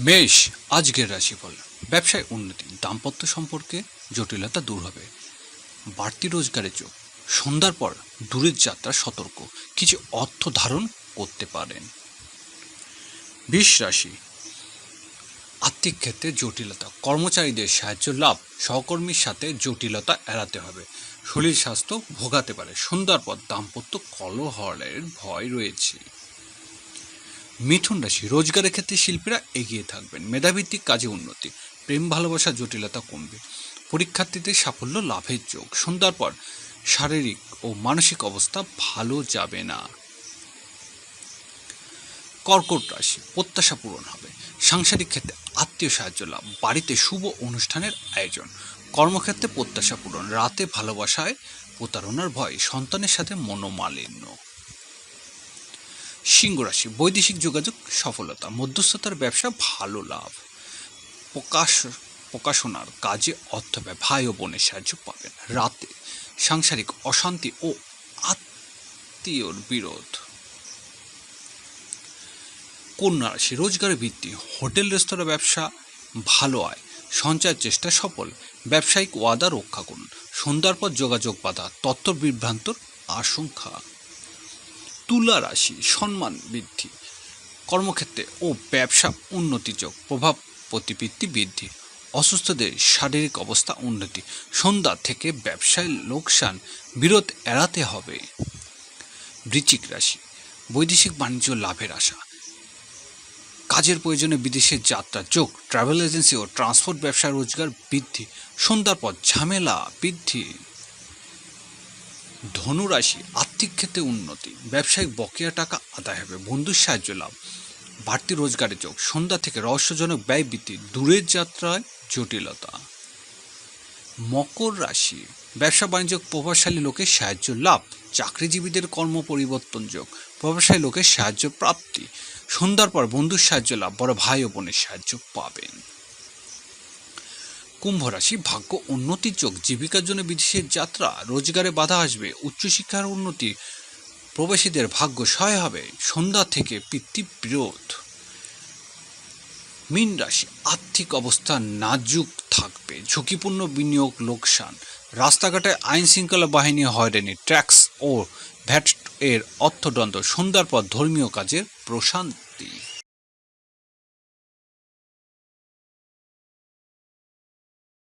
মেষ আজকের রাশিফল। ব্যবসায় উন্নতি, দাম্পত্য সম্পর্কে জটিলতা দূর হবে। বাড়তি রোজগারের যোগ, সন্ধ্যার পর দূরের যাত্রা সতর্ক, কিছু অর্থ ধারণ করতে পারেন। বিষ রাশি, আর্থিক ক্ষেত্রে জটিলতা, কর্মচারীদের সাহায্য লাভ, সহকর্মীর সাথে জটিলতা এড়াতে হবে। শরীর স্বাস্থ্য ভোগাতে পারে, সন্ধ্যার পর দাম্পত্য কলহলের ভয় রয়েছে। মিথুন রাশি, রোজগারের ক্ষেত্রে শিল্পীরা এগিয়ে থাকবেন। মেধাভিত্তিক কাজে উন্নতি, প্রেম ভালোবাসা জটিলতা কমবে। পরীক্ষার্থীদের সাফল্য লাভের যোগ। সন্ধ্যার পর শারীরিক ও মানসিক অবস্থা ভালো যাবে না। কর্কট রাশি, প্রত্যাশা পূরণ হবে। সাংসারিক ক্ষেত্রে আত্মীয় সাহায্য লাভ। বাড়িতে শুভ অনুষ্ঠানের আয়োজন। কর্মক্ষেত্রে প্রত্যাশা পূরণ। রাতে ভালোবাসায় প্রতারণার ভয়। সন্তানের সাথে মনোমালিন্য। সিংহ রাশি, বৈদেশিক যোগাযোগ সফলতা, মধ্যস্থতার ব্যবসা ভালো লাভ। প্রকাশ, প্রকাশনার কাজে অর্থ ব্যয়, ভাই ও বোনের সাহায্য পাবেন। রাতে সাংসারিক অশান্তি ও আত্মীয়র বিরোধ। কন্যা রাশি রোজগারের ভিত্তি হোটেল, রেস্তোরাঁ ব্যবসা ভালো আয়, সঞ্চয়ের চেষ্টা সফল, ব্যবসায়িক ওয়াদা রক্ষা করুন, সন্ধ্যার পর যোগাযোগ বাধা তত্ত্ব বিভ্রান্তর আশঙ্কা। তুলা রাশি, সম্মান বৃদ্ধি। কর্মক্ষেত্রে ও ব্যবসা উন্নতিযোগ প্রভাব প্রতিবৃত্তি বৃদ্ধি। অসুস্থদের শারীরিক অবস্থা উন্নতি, সন্ধ্যা থেকে ব্যবসায় লোকসান, বিরোধ এড়াতে হবে। বৃশ্চিক রাশি, বৈদেশিক বাণিজ্য লাভের আশা। কাজের প্রয়োজনে বিদেশের যাত্রা যোগ ট্রাভেল এজেন্সি ও ট্রান্সপোর্ট ব্যবসা রোজগার বৃদ্ধি। সন্ধ্যার পর ঝামেলা বৃদ্ধি। ধনুরাশি, আর্থিক ক্ষেত্রে উন্নতি, ব্যবসায়িক বকেয়া টাকা আদায় হবে, বন্ধুর সাহায্য লাভ, বাড়তি রোজগারের যোগ, সন্ধ্যা থেকে রহস্যজনক ব্যয় বৃদ্ধি, দূরের যাত্রায় জটিলতা। মকর রাশি, ব্যবসা বাণিজ্য প্রভাবশালী লোকের সাহায্য লাভ, চাকরিজীবীদের কর্ম পরিবর্তন যোগ, প্রভাবশালী লোকের সাহায্য প্রাপ্তি, সন্ধ্যার পর বন্ধুর সাহায্য লাভ, বড় ভাই ও বোনের সাহায্য পাবেন। কুম্ভ রাশি ভাগ্য উন্নতির যোগ জীবিকার জন্য বিদেশের যাত্রা, রোজগারে বাধা আসবে, উচ্চশিক্ষার উন্নতি, প্রবাসীদের ভাগ্য সহায় হবে, সন্ধ্যা থেকে পিতৃ বিরোধ। মীন রাশি, আর্থিক অবস্থা নাজুক থাকবে, ঝুঁকিপূর্ণ বিনিয়োগ লোকসান, রাস্তাঘাটে আইন শৃঙ্খলা বাহিনী হয়রানি, ট্যাক্স ও ভ্যাট এর অর্থদণ্ড, সন্ধ্যার পর ধর্মীয় কাজের প্রশান্তি।